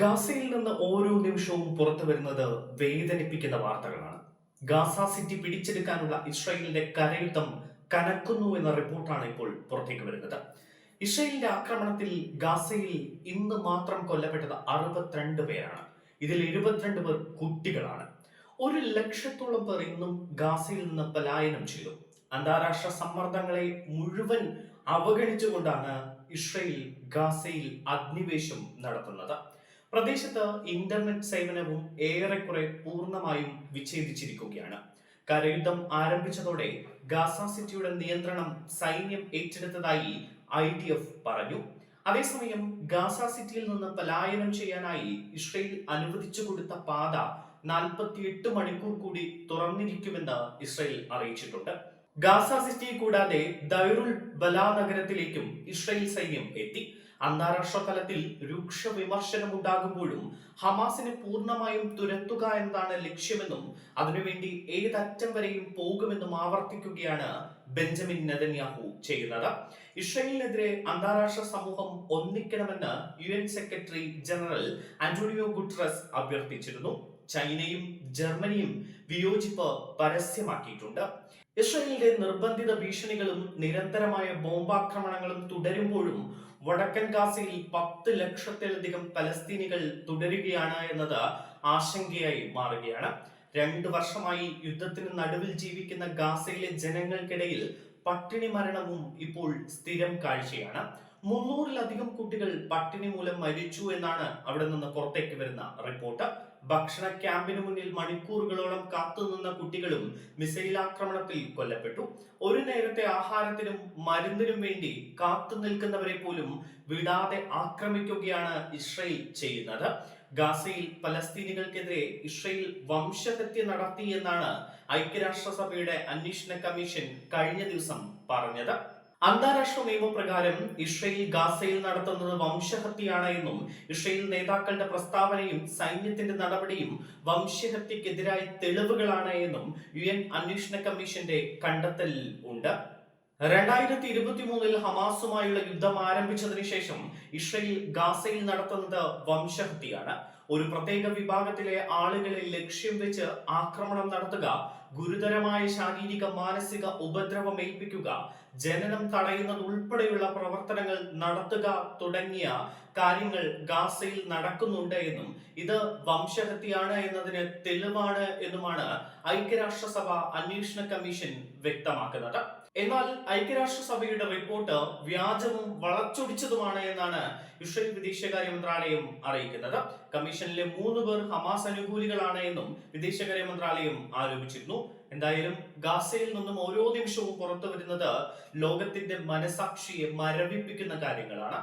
ഗാസയിൽ നിന്ന് ഓരോ നിമിഷവും പുറത്തു വരുന്നത് വേദനിപ്പിക്കുന്ന വാർത്തകളാണ്. ഗാസ സിറ്റി പിടിച്ചെടുക്കാനുള്ള ഇസ്രായേലിന്റെ കരയുദ്ധം കനക്കുന്നു എന്ന റിപ്പോർട്ടാണ് ഇപ്പോൾ പുറത്തേക്ക് വരുന്നത്. ഇസ്രായേലിന്റെ ആക്രമണത്തിൽ ഗാസയിൽ ഇന്ന് മാത്രം കൊല്ലപ്പെട്ടത് അറുപത്തിരണ്ട് പേരാണ്. ഇതിൽ എഴുപത്തിരണ്ട് പേർ കുട്ടികളാണ്. ഒരു ലക്ഷത്തോളം പേർ ഇന്നും ഗാസയിൽ നിന്ന് പലായനം ചെയ്തു. അന്താരാഷ്ട്ര സമ്മർദ്ദങ്ങളെ മുഴുവൻ അവഗണിച്ചുകൊണ്ടാണ് ഇസ്രയേൽ ഗാസയിൽ അഗ്നിവേശം നടത്തുന്നത്. പ്രദേശത്ത് ഇന്റർനെറ്റ് സേവനവും ഏറെക്കുറെ പൂർണമായും വിച്ഛേദിച്ചിരിക്കുകയാണ്. കരയുദ്ധം ആരംഭിച്ചതോടെ ഗാസ സിറ്റിയുടെ നിയന്ത്രണം സൈന്യം ഏറ്റെടുത്തതായി ഐ ഡി എഫ് പറഞ്ഞു. അതേസമയം ഗാസ സിറ്റിയിൽ നിന്ന് പലായനം ചെയ്യാനായി ഇസ്രയേൽ അനുവദിച്ചു കൊടുത്ത പാത നാൽപ്പത്തിയെട്ട് മണിക്കൂർ കൂടി തുറന്നിരിക്കുമെന്ന് ഇസ്രയേൽ അറിയിച്ചിട്ടുണ്ട്. ഗാസ സിറ്റി കൂടാതെ ദൈറുൽ ബലാ നഗരത്തിലേക്കും ഇസ്രയേൽ സൈന്യം എത്തി. അന്താരാഷ്ട്ര തലത്തിൽ രൂക്ഷ വിമർശനം ഉണ്ടാകുമ്പോഴും ഹമാസിനെ പൂർണമായും തുരത്തുക എന്നതാണ് ലക്ഷ്യമെന്നും അതിനുവേണ്ടി ഏതറ്റം വരെയും പോകുമെന്നും ആവർത്തിക്കുകയാണ് ബെഞ്ചമിൻ നെതന്യാഹു ചെയ്യുന്നത്. ഇസ്രയേലിനെതിരെ അന്താരാഷ്ട്ര സമൂഹം ഒന്നിക്കണമെന്ന് U N secretary general Antonio Guterres അഭ്യർത്ഥിച്ചിരുന്നു. ചൈനയും ജർമ്മനിയും വിയോജിപ്പ് പരസ്യമാക്കിയിട്ടുണ്ട്. ഇസ്രയേലിന്റെ നിർബന്ധിത ഭീഷണികളും നിരന്തരമായ ബോംബാക്രമണങ്ങളും തുടരുമ്പോഴും വടക്കൻ ഗാസയിൽ പത്ത് ലക്ഷത്തിലധികം പലസ്തീനികൾ തുടരുകയാണ് എന്നത് ആശങ്കയായി മാറുകയാണ്. രണ്ടു വർഷമായി യുദ്ധത്തിന് നടുവിൽ ജീവിക്കുന്ന ഗാസയിലെ ജനങ്ങൾക്കിടയിൽ പട്ടിണി മരണവും ഇപ്പോൾ സ്ഥിരം കാഴ്ചയാണ്. മുന്നൂറിലധികം കുട്ടികൾ പട്ടിണി മൂലം മരിച്ചു എന്നാണ് അവിടെ നിന്ന് പുറത്തേക്ക് വരുന്ന റിപ്പോർട്ട്. ഭക്ഷണ ക്യാമ്പിന് മുന്നിൽ മണിക്കൂറുകളോളം കാത്തുനിന്ന കുട്ടികളും മിസൈൽ ആക്രമണത്തിൽ കൊല്ലപ്പെട്ടു. ഒരു നേരത്തെ ആഹാരത്തിനും മരുന്നിനും വേണ്ടി കാത്തു നിൽക്കുന്നവരെ പോലും വിടാതെ ആക്രമിക്കുകയാണ് ഇസ്രയേൽ ചെയ്യുന്നത്. ഗാസയിൽ പലസ്തീനികൾക്കെതിരെ ഇസ്രയേൽ വംശഹത്യ നടത്തി എന്നാണ് ഐക്യരാഷ്ട്രസഭയുടെ അന്വേഷണ കമ്മീഷൻ കഴിഞ്ഞ ദിവസം പറഞ്ഞത്. അന്താരാഷ്ട്ര നിയമപ്രകാരം ഇസ്രയേൽ ഗാസയിൽ നടത്തുന്നത് വംശഹത്യയാണ് എന്നും ഇസ്രയേൽ നേതാക്കളുടെ പ്രസ്താവനയും സൈന്യത്തിന്റെ നടപടിയും വംശഹത്യക്കെതിരായ തെളിവുകളാണ് എന്നും യു എൻ അന്വേഷണ കമ്മീഷന്റെ കണ്ടെത്തൽ ഉണ്ട്. രണ്ടായിരത്തി ഇരുപത്തി മൂന്നിൽ ഹമാസുമായുള്ള യുദ്ധം ആരംഭിച്ചതിനു ശേഷം ഇസ്രയേൽ ഗാസയിൽ നടത്തുന്നത് വംശഹത്യയാണ്. ഒരു പ്രത്യേക വിഭാഗത്തിലെ ആളുകളെ ലക്ഷ്യം വെച്ച് ആക്രമണം നടത്തുക ഗുരുതരമായ ശാരീരിക മാനസിക ഉപദ്രവം ഏൽപ്പിക്കുക ജനനം തടയുന്നത് ഉൾപ്പെടെയുള്ള പ്രവർത്തനങ്ങൾ നടത്തുക തുടങ്ങിയ കാര്യങ്ങൾ ഗാസയിൽ നടക്കുന്നുണ്ട് എന്നും ഇത് വംശഹത്യാണ് എന്നതിന് തെളിവാണ് എന്നുമാണ് ഐക്യരാഷ്ട്രസഭ അന്വേഷണ കമ്മീഷൻ വ്യക്തമാക്കുന്നത്. എന്നാൽ ഐക്യരാഷ്ട്രസഭയുടെ റിപ്പോർട്ട് വ്യാജവും വളച്ചൊടിച്ചതുമാണ് എന്നാണ് ഇസ്രയേൽ വിദേശകാര്യ മന്ത്രാലയം അറിയിക്കുന്നത്. കമ്മീഷനിലെ മൂന്ന് പേർ ഹമാസ് അനുകൂലികളാണ് എന്നും വിദേശകാര്യ മന്ത്രാലയം ആരോപിച്ചിരുന്നു. എന്തായാലും ഗാസയിൽ നിന്നും ഓരോ നിമിഷവും പുറത്തു വരുന്നത് ലോകത്തിന്റെ മനസാക്ഷിയെ മരവിപ്പിക്കുന്ന കാര്യങ്ങളാണ്.